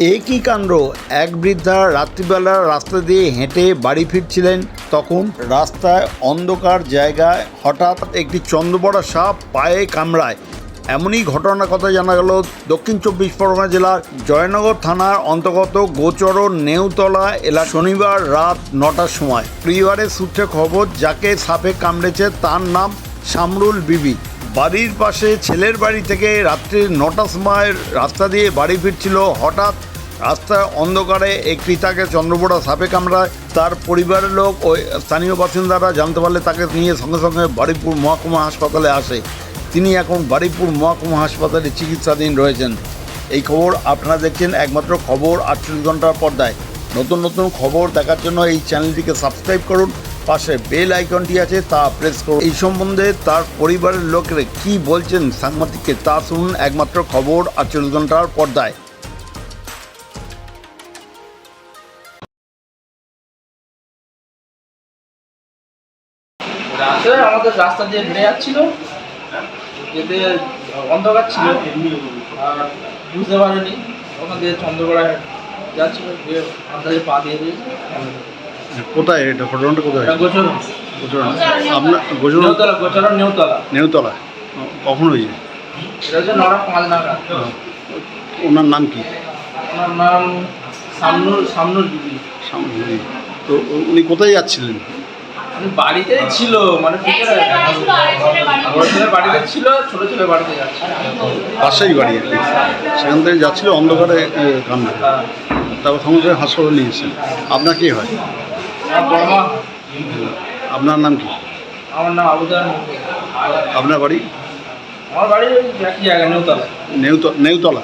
একই কাণ্ড। এক বৃদ্ধা রাত্রিবেলা রাস্তা দিয়ে হেঁটে বাড়ি ফিরছিলেন, তখন রাস্তায় অন্ধকার জায়গায় হঠাৎ একটি চন্দ্রবড়া সাপ পায়ে কামড়ায়। এমনই ঘটনার কথা জানা গেল দক্ষিণ চব্বিশ পরগনা জেলার জয়নগর থানার অন্তর্গত গোচর নেউতলা এলাকা শনিবার রাত নটার সময়। পরিবারের সূত্রে খবর, যাকে সাপে কামড়েছে তার নাম শামরুল বিবি। বাড়ির পাশে ছেলের বাড়ি থেকে রাত্রি নটার সময় রাস্তা দিয়ে বাড়ি ফিরছিল হঠাৎ রাস্তার অন্ধকারে একটি তাকে চন্দ্রপোড়া সাপে কামড়ায়। তার পরিবারের লোক ওই স্থানীয় বাসিন্দারা জানতে পারলে তাকে নিয়ে সঙ্গে সঙ্গে বাড়িপুর মহকুমা হাসপাতালে আসে। তিনি এখন বাড়িপুর মহকুমা হাসপাতালে চিকিৎসাধীন রয়েছেন। এই খবর আপনারা দেখছেন একমাত্র খবর আটচল্লিশ ঘণ্টার পর্দায়। নতুন নতুন খবর দেখার জন্য এই চ্যানেলটিকে সাবস্ক্রাইব করুন। পাশে বেল আইকনটি আছে, তা প্রেস করুন। এই সম্বন্ধে তার পরিবারের লোকেরা কি বলছেন সাংবাদিককে তা শুনুন। একমাত্র খবর আটচল্লিশ ঘণ্টার পর্দায়। আমাদের রাস্তা দিয়ে ঘুরে যাচ্ছিল। যেতে অন্ধকার ছিল, আর বুঝতে ওখান দিয়ে চন্দ্রগড়ায় যাচ্ছিল পা দিয়ে কোথায় এটা ঘটনাটা কোথায়? আপনার নেউতলা নেউতলা। নেউতলা। কখন হয়েছে? ওনার নাম কি? ওনার নাম সামনুর সামনুর বিবি। তো উনি কোথায় যাচ্ছিলেন? উনি বাড়িতেই ছিল মানে বড় ছেলে বাড়িতে ছিল ছোট বাড়িতে যাচ্ছে পাশেই বাড়ি আর কি। সেখান থেকে যাচ্ছিল অন্ধকারে কান্না। হ্যাঁ। তারপর সঙ্গে হাসপাতালে নিয়েছেন আপনার কি হয়? আপনার নাম কি? আমার নাম আবুদার আপনার বাড়ি? আমার বাড়ি একই জায়গায় নেউতলা। নেউত নেউতলা।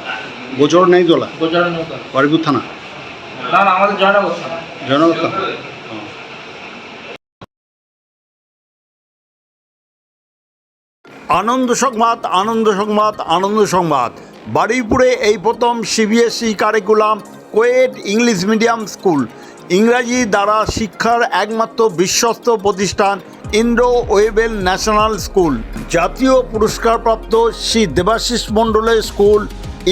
গোচর নেউতলা? গোচর নেউতলা। বারিপুর থানা? না না আমাদের জয়নগর থানা। জয়নগর থানা? আনন্দ সংবাদ আনন্দ সংবাদ আনন্দ সংবাদ। বারুইপুরে এই প্রথম CBSE curriculum coed English medium school ইংরাজি দ্বারা শিক্ষার একমাত্র বিশ্বস্ত প্রতিষ্ঠান ইন্দ্র ওয়েবেল ন্যাশনাল স্কুল। জাতীয় পুরস্কারপ্রাপ্ত শ্রী দেবাশিস মণ্ডলের school,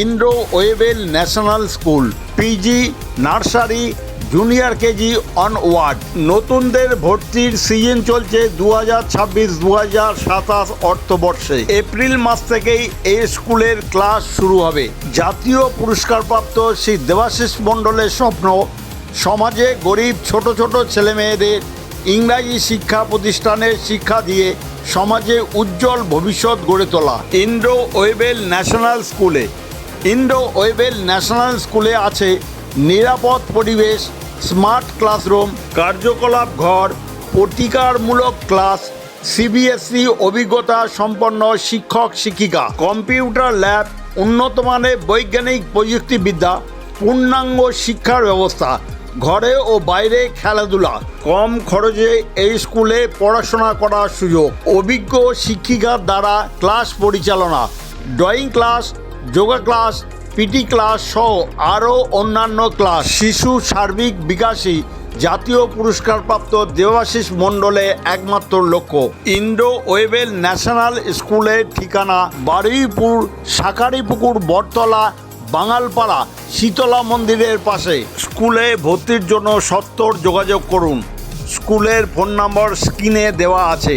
Indra Webel national school, PG, nursery, junior KG onward নতুনদের ভর্তির সিজন চলছে দু হাজার ছাব্বিশ দু হাজার সাতাশ অর্থবর্ষে। এপ্রিল মাস থেকেই এই স্কুলের ক্লাস শুরু হবে। জাতীয় পুরস্কারপ্রাপ্ত শ্রী দেবাশিস মণ্ডলের স্বপ্ন সমাজে গরিব ছোট ছোট ছেলে মেয়েদের ইংরাজি শিক্ষা প্রতিষ্ঠানের শিক্ষা দিয়ে সমাজে উজ্জ্বল ভবিষ্যৎ গড়ে তোলা। ইন্দ্র ওয়েবেল ন্যাশনাল স্কুলে। ইন্ডো ওয়েবেল ন্যাশনাল স্কুলে আছে নিরাপদ পরিবেশ স্মার্ট ক্লাসরুম কার্যকলাপ ঘর প্রতিকারমূলক ক্লাস সিবিএসই অভিজ্ঞতা সম্পন্ন শিক্ষক শিক্ষিকা কম্পিউটার ল্যাব উন্নত মানের বৈজ্ঞানিক প্রযুক্তিবিদ্যা পূর্ণাঙ্গ শিক্ষার ব্যবস্থা। ঘরে ও বাইরে খেলাধুলা, কম খরচে এই স্কুলে পড়াশোনা করার সুযোগ। অভিজ্ঞ শিক্ষিকার দ্বারা ক্লাস পরিচালনা, drawing class, yoga class PT class সহ আরও অন্যান্য ক্লাস। শিশু সার্বিক বিকাশী জাতীয় পুরস্কারপ্রাপ্ত দেবাশিস মণ্ডলে একমাত্র লক্ষ্য। ইন্ডো ওয়েবেল ন্যাশনাল স্কুলের ঠিকানা বারুইপুর, শাকারিপুকুর, বটতলা বাঙালপাড়া শীতলা মন্দিরের পাশে। স্কুলে ভর্তির জন্য সত্তর যোগাযোগ করুন। স্কুলের ফোন নম্বর স্ক্রিনে দেওয়া আছে।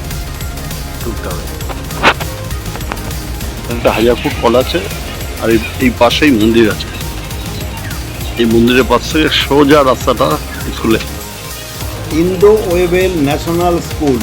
ঢুকতে হবে। একটা হাজার ফুট কল আছে আর এই পাশেই মন্দির আছে। এই মন্দিরের পাশ থেকে সোজা রাস্তাটা স্কুলে ইন্দো ওয়েবেল ন্যাশনাল স্কুল।